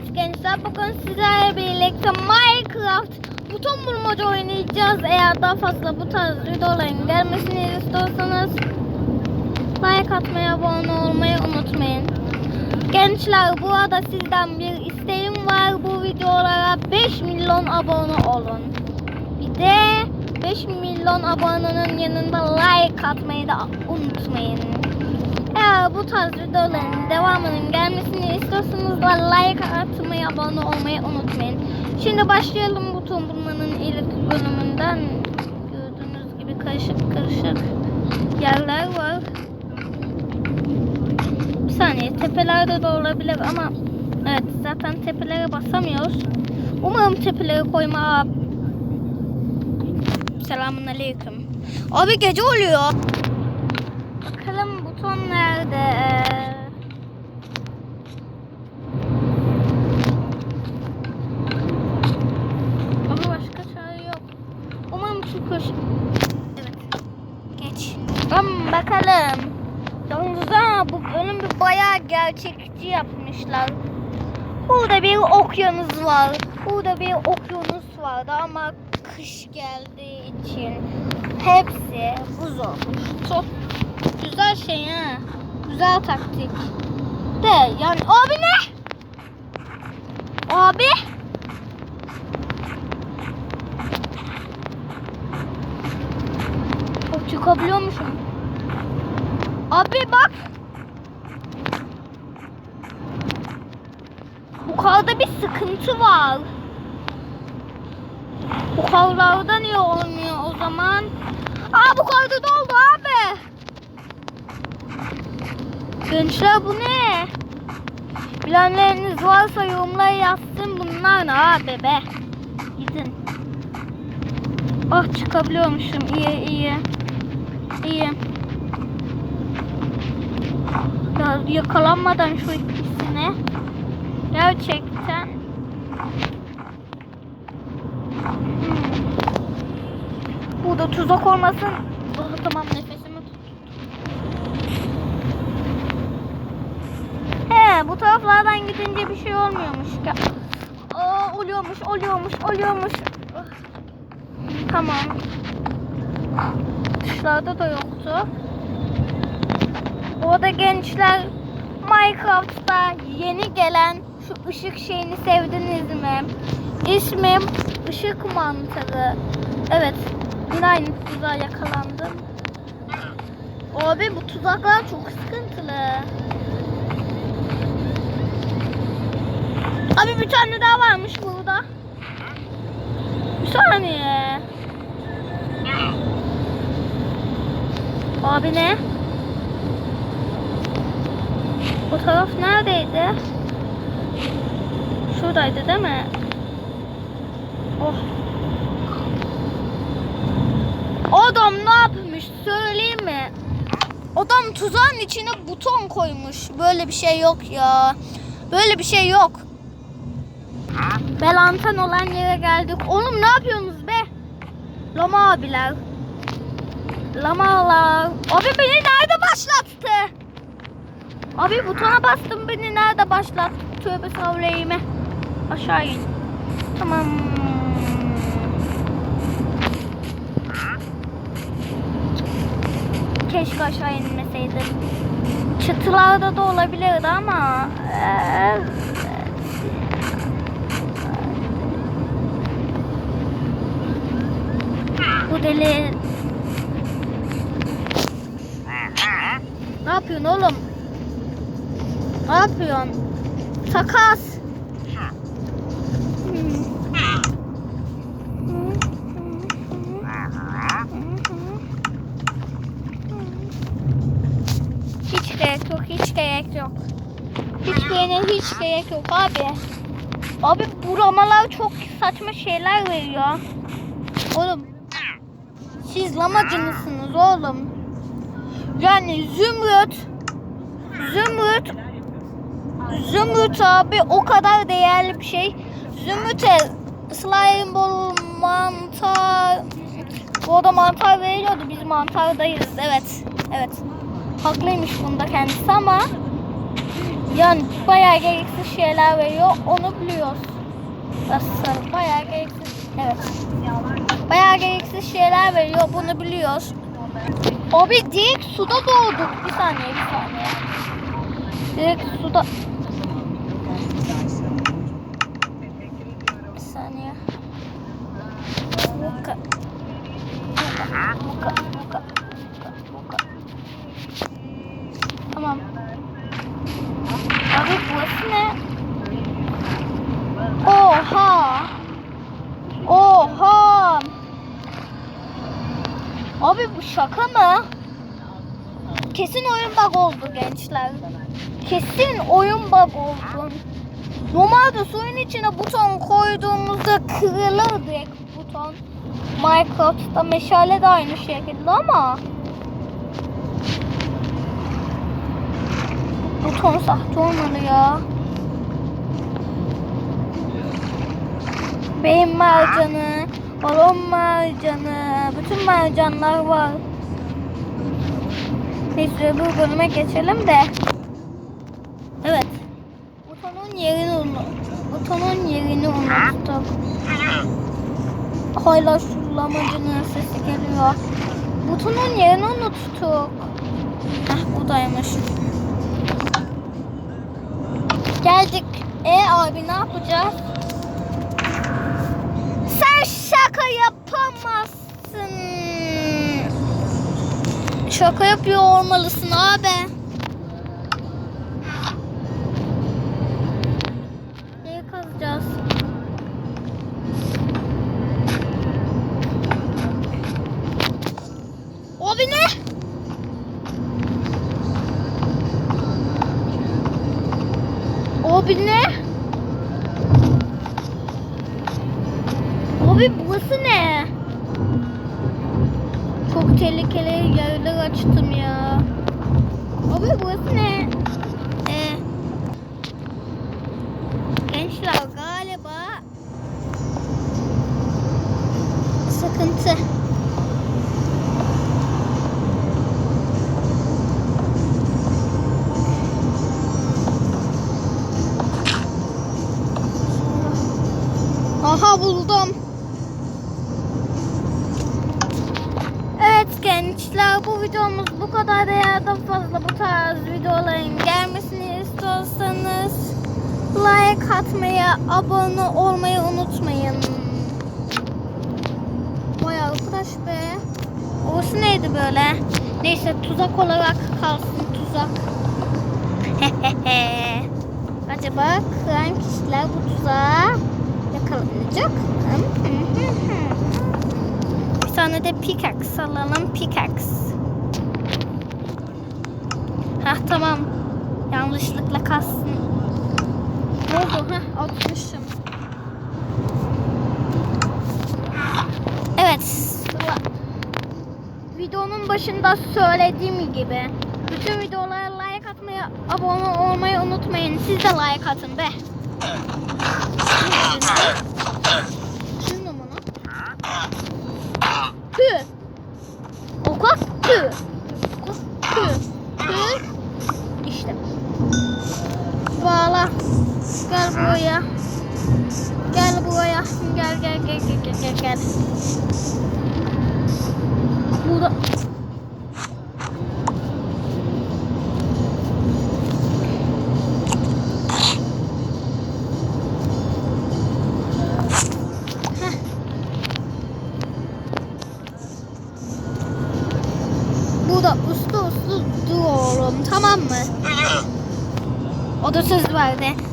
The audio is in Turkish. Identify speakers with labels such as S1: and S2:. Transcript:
S1: Evet gençler bugün sizlerle birlikte Minecraft buton bulmaca oynayacağız. Eğer daha fazla bu tarz videoların gelmesini istiyorsanız like atmayı, abone olmayı unutmayın. Gençler bu arada sizden bir isteğim var. Bu videolara 5 milyon abone olun. Bir de 5 milyon abonenin yanında like atmayı da unutmayın. Eğer bu tarz videoların devamının gelmesini istiyorsanız da like atmayı, abone olmayı unutmayın. Şimdi başlayalım bu bulmanın ilk bölümünden. Gördüğünüz gibi karışık karışık yerler var. Bir saniye tepelerde de olabilir ama evet zaten tepelere basamıyoruz. Umarım tepelere koyma. Selamun aleyküm. Abi gece oluyor. Bakalım buton nerede? Ama başka çare yok. Umarım şu köşe... Evet. Geç. Tamam bakalım. Yalnız ha bu bölüm bir bayağı gerçekçi yapmışlar. Burada bir okyanus var. Burada bir okyanus vardı ama kış geldiği için hepsi buz olmuş. Çok güzel şey ha. Güzel taktik. De yani abi ne? Abi? O çıkabiliyormuşum. Abi bak. Bu kavda bir sıkıntı var. Bu kavlarda niye olmuyor o zaman? Aa bu kavda doldu abi. Gençler bu ne? Bilenleriniz varsa yorumlara yazsın bunlar ne abi be. Gidin. Ah çıkabiliyormuşum iyi iyi. İyi. Ya yakalanmadan şu ikisine. Gerçekten. Hmm. Burada tuzak olmasın. Oh, tamam Bu taraflardan gidince bir şey olmuyormuş. Aa, oluyormuş oluyormuş oluyormuş. Tamam. Dışlarda da yoktu. Orada gençler Minecraft'ta yeni gelen şu ışık şeyini sevdiniz mi? İsmim ışık mantarı. Evet. Yine aynı tuzağa yakalandım. Abi bu tuzaklar çok sıkıntılı. Abi bir tane daha varmış burada. Bir saniye. Abi ne? O taraf neredeydi? Şuradaydı değil mi? Oh. Adam ne yapmış söyleyeyim mi? Adam tuzağın içine buton koymuş. Böyle bir şey yok ya. Böyle bir şey yok. Belantan olan yere geldik. Oğlum ne yapıyorsunuz be? Lama abiler. Lamalar. Abi beni nerede başlattı? Abi butona bastım beni nerede başlattı? Tövbe savreyime. Aşağı in. Tamam. Keşke aşağı inmeseydim. Çatılarda da olabilirdi ama. Evet. Bu deli. Ne yapıyorsun oğlum? Ne yapıyorsun? Takas. Hiç gerek yok, hiç gerek yok. Hiçbirine hiç gerek yok abi. Abi bu ramalar çok saçma şeyler veriyor. Siz lamacı mısınız oğlum? Yani zümrüt Zümrüt Zümrüt abi o kadar değerli bir şey. Zümrüt'e slime ball mantar bu arada mantar veriyordu. Biz mantardayız. Evet. Evet. Haklıymış bunda kendisi ama Yani bayağı gereksiz şeyler veriyor. Onu biliyoruz. Aslında bayağı gereksiz. Evet. Bayağı gereksiz şeyler veriyor. Bunu biliyoruz. Abi direkt suda doğduk. Bir saniye bir saniye. Direkt suda. Bir saniye. Muka. Muka. Muka. Muka. Muka. Tamam. Abi burası ne? Oha! Oha! Abi bu şaka mı? Kesin oyun bug oldu gençler. Kesin oyun bug oldu. Normalde suyun içine buton koyduğumuzda kırılır direkt buton. Minecraft'ta meşale de aynı şekilde ama buton sahte olmalı ya. Beyin mercanı, balon mercanı, bütün mercanlar var. Neyse bu bölüme geçelim de. Evet. Butonun yerini. Butonun yerini unuttuk. Hala şurlamacının sesi geliyor. Butonun yerini unuttuk. Heh buradaymış. Geldik. E abi ne yapacağız? Şaka yapamazsın. Şaka yapıyor olmalısın abi. Neyi kazacağız? Abi ne? Abi ne? Abi burası ne? Çok tehlikeli yerler açtım ya. Abi burası ne? Ee, gençler galiba sıkıntı. Aha buldum. Evet gençler bu videomuz bu kadar da fazla bu tarz videoların gelmesini istiyorsanız like atmayı, abone olmayı unutmayın. Vay arkadaş be. Orası neydi böyle? Neyse tuzak olarak kalsın tuzak. Acaba kıran kişiler bu tuzağa yakalanacak mı? Tane de pickaxe alalım. Pickaxe. Hah tamam. Yanlışlıkla kastın. Ne oldu? Hah atmışım. Evet. Videonun başında söylediğim gibi bütün videolara like atmayı, abone olmayı unutmayın. Siz de like atın be. Şimdi bunu. Tü. Okak tü. Tü. Tü. İşte. Bağla. Gel buraya. Gel buraya. Gel gel gel gel gel gel. Burada. clothing